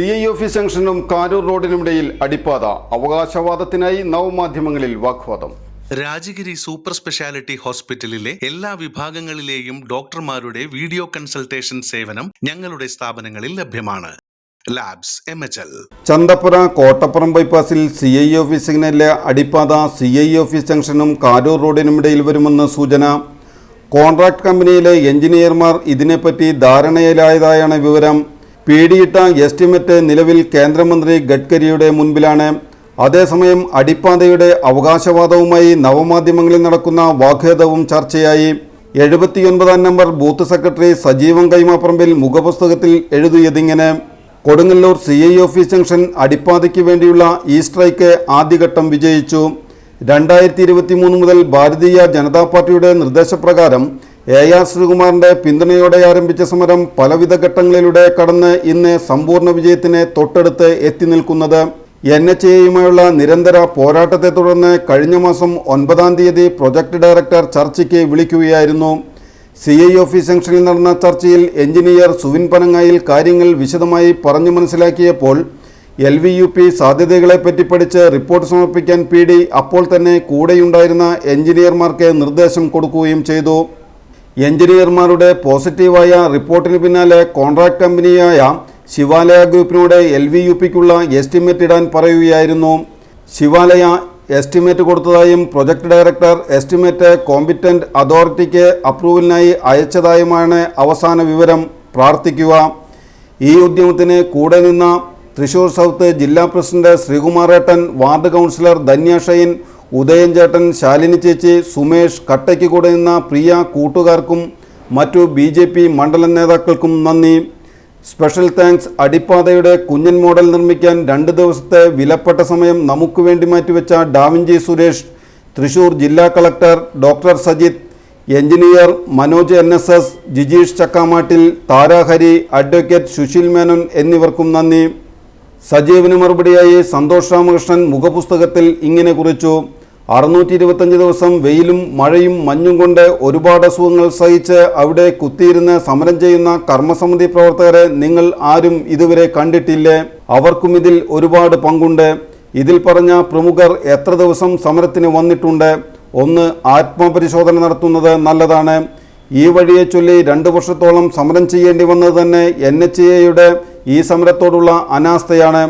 C I office ജംഗ്ഷനും കാരൂർ റോഡിനുമിടയിൽ അടിപ്പാത അവകാശവാദത്തിനായി നവമാധ്യമങ്ങളിൽ വാഗ്വാദം രാജഗിരി സൂപ്പർ സ്പെഷ്യാലിറ്റി ഹോസ്പിറ്റലിലെ എല്ലാ വിഭാഗങ്ങളിലെയും ഡോക്ടർമാരുടെ വീഡിയോ കൺസൾട്ടേഷൻ സേവനം ഞങ്ങളുടെ സ്ഥാപനങ്ങളിൽ ലഭ്യമാണ് labs M H L Chanthappura Kottappuram ബൈപ്പാസിൽ C I office സിഗ്നലിലെ അടിപ്പാത സി ഐ ഓഫീസ് ജംഗ്ഷനും കാരൂർ റോഡിനുമിടയിൽ വരുമെന്ന് സൂചന. കോൺട്രാക്ട് കമ്പനിയിലെ എഞ്ചിനീയർമാർ ഇതിനെപ്പറ്റി ധാരണയിലായതായാണ് വിവരം. പീടിയിട്ട എസ്റ്റിമേറ്റ് നിലവിൽ കേന്ദ്രമന്ത്രി ഗഡ്കരിയുടെ മുൻപിലാണ്. അതേസമയം അടിപ്പാതയുടെ അവകാശവാദവുമായി നവമാധ്യമങ്ങളിൽ നടക്കുന്ന വാഗ്ഭേദവും ചർച്ചയായി. എഴുപത്തിയൊൻപതാം number booth secretary Sajeevan Kaimapparambil മുഖപുസ്തകത്തിൽ എഴുതിയതിങ്ങനെ. Kodungallur C I office junction അടിപ്പാതയ്ക്ക് വേണ്ടിയുള്ള ഈ സ്ട്രൈക്ക് ആദ്യഘട്ടം വിജയിച്ചു. രണ്ടായിരത്തി ഇരുപത്തി മൂന്ന് മുതൽ ഭാരതീയ ജനതാ പാർട്ടിയുടെ നിർദ്ദേശപ്രകാരം എ ആർ ശ്രീകുമാറിന്റെ പിന്തുണയോടെ ആരംഭിച്ച സമരം പലവിധ ഘട്ടങ്ങളിലൂടെ കടന്ന് ഇന്ന് സമ്പൂർണ വിജയത്തിന് തൊട്ടടുത്ത് എത്തി നിൽക്കുന്നത് എൻ എച്ച് എയുമായുള്ള നിരന്തര പോരാട്ടത്തെ തുടർന്ന് കഴിഞ്ഞ മാസം ഒൻപതാം തീയതി പ്രൊജക്ട് ഡയറക്ടർ ചർച്ചയ്ക്ക് വിളിക്കുകയായിരുന്നു. സി ഐ ഓഫീസ് ജംഗ്ഷനിൽ നടന്ന ചർച്ചയിൽ എഞ്ചിനീയർ സുവിൻ പനങ്ങായിൽ കാര്യങ്ങൾ വിശദമായി പറഞ്ഞു മനസ്സിലാക്കിയപ്പോൾ എൽ വി യു പി സാധ്യതകളെപ്പറ്റി പഠിച്ച് റിപ്പോർട്ട് സമർപ്പിക്കാൻ പി ഡി അപ്പോൾ തന്നെ കൂടെയുണ്ടായിരുന്ന എഞ്ചിനീയർമാർക്ക് നിർദ്ദേശം കൊടുക്കുകയും ചെയ്തു. എഞ്ചിനീയർമാരുടെ പോസിറ്റീവായ റിപ്പോർട്ടിന് പിന്നാലെ കോൺട്രാക്ട് കമ്പനിയായ ശിവാലയ ഗ്രൂപ്പിനോട് എൽ വി യു പിക്കുള്ള എസ്റ്റിമേറ്റ് ഇടാൻ പറയുകയായിരുന്നു. ശിവാലയ എസ്റ്റിമേറ്റ് കൊടുത്തതായും പ്രൊജക്ട് ഡയറക്ടർ എസ്റ്റിമേറ്റ് കോമ്പിറ്റന്റ് അതോറിറ്റിക്ക് അപ്രൂവലിനായി അയച്ചതായുമാണ് അവസാന വിവരം. പ്രാർത്ഥിക്കുക. ഈ ഉദ്യമത്തിന് കൂടെ നിന്ന തൃശൂർ സൗത്ത് ജില്ലാ പ്രസിഡന്റ് ശ്രീകുമാറേട്ടൻ വാർഡ് കൗൺസിലർ ധന്യ ഉദയൻ ചേട്ടൻ ശാലിനി ചേച്ചി സുമേഷ് കട്ടയ്ക്ക് കൂടെ നിന്ന പ്രിയ കൂട്ടുകാർക്കും മറ്റു ബി ജെ പി മണ്ഡലം നേതാക്കൾക്കും നന്ദി. സ്പെഷ്യൽ താങ്ക്സ് അടിപ്പാതയുടെ കുഞ്ഞൻ മോഡൽ നിർമ്മിക്കാൻ രണ്ട് ദിവസത്തെ വിലപ്പെട്ട സമയം നമുക്ക് വേണ്ടി മാറ്റിവെച്ച ഡാവിഞ്ചി സുരേഷ് തൃശൂർ ജില്ലാ collector doctor Sajith engineer Manoj N S S Jijeesh Chakkamattil Tharahari advocate Susheel Menon എന്നിവർക്കും നന്ദി. സജീവിന് മറുപടിയായി സന്തോഷ് രാമകൃഷ്ണൻ മുഖപുസ്തകത്തിൽ ഇങ്ങനെ കുറിച്ചു. അറുന്നൂറ്റി ഇരുപത്തഞ്ച് ദിവസം വെയിലും മഴയും മഞ്ഞും കൊണ്ട് ഒരുപാട് അസുഖങ്ങൾ സഹിച്ച് അവിടെ കുത്തിയിരുന്ന് സമരം ചെയ്യുന്ന കർമ്മസമിതി പ്രവർത്തകരെ നിങ്ങൾ ആരും ഇതുവരെ കണ്ടിട്ടില്ലേ? അവർക്കും ഇതിൽ ഒരുപാട് പങ്കുണ്ട്. ഇതിൽ പറഞ്ഞ പ്രമുഖർ എത്ര ദിവസം സമരത്തിന് വന്നിട്ടുണ്ട്? ഒന്ന് ആത്മപരിശോധന നടത്തുന്നത് നല്ലതാണ്. ഈ വഴിയെ ചൊല്ലി രണ്ട് വർഷത്തോളം സമരം ചെയ്യേണ്ടി വന്നത് തന്നെ എൻ എച്ച് എയുടെ ഈ സമരത്തോടുള്ള അനാസ്ഥയാണ്.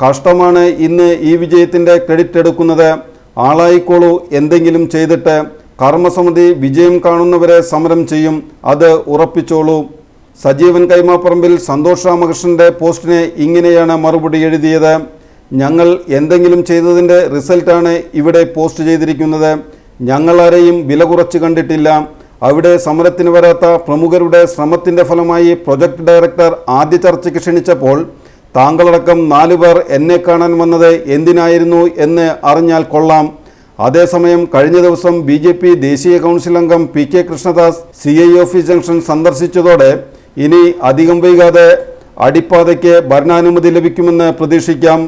കഷ്ടമാണ് ഇന്ന് ഈ വിജയത്തിന്റെ ക്രെഡിറ്റ് എടുക്കുന്നത്. ആളായിക്കോളൂ. എന്തെങ്കിലും ചെയ്തിട്ട് കർമ്മസമിതി വിജയം കാണുന്നവരെ സമരം ചെയ്യും. അത് ഉറപ്പിച്ചോളൂ. സജീവൻ കൈമാപ്പറമ്പിൽ സന്തോഷ് രാമകൃഷ്ണന്റെ പോസ്റ്റിനെ ഇങ്ങനെയാണ് മറുപടി എഴുതിയത്. ഞങ്ങൾ എന്തെങ്കിലും ചെയ്തതിന്റെ റിസൾട്ടാണ് ഇവിടെ പോസ്റ്റ് ചെയ്തിരിക്കുന്നത്. ഞങ്ങളാരെയും വില കുറച്ച് കണ്ടിട്ടില്ല. അവിടെ സമരത്തിന് വരാത്ത പ്രമുഖരുടെ ശ്രമത്തിന്റെ ഫലമായി പ്രൊജക്ട് ഡയറക്ടർ ആദ്യ ചർച്ചയ്ക്ക് ക്ഷണിച്ചപ്പോൾ താങ്കളടക്കം നാലു പേർ എന്നെ കാണാൻ വന്നത് എന്തിനായിരുന്നു എന്ന് അറിഞ്ഞാൽ കൊള്ളാം. അതേസമയം കഴിഞ്ഞ ദിവസം ബി ജെ പി ദേശീയ കൗൺസിൽ അംഗം P K Krishnadas C I office junction സന്ദർശിച്ചതോടെ ഇനി അധികം വൈകാതെ അടിപ്പാതയ്ക്ക് ഭരണാനുമതി ലഭിക്കുമെന്ന് പ്രതീക്ഷിക്കാം.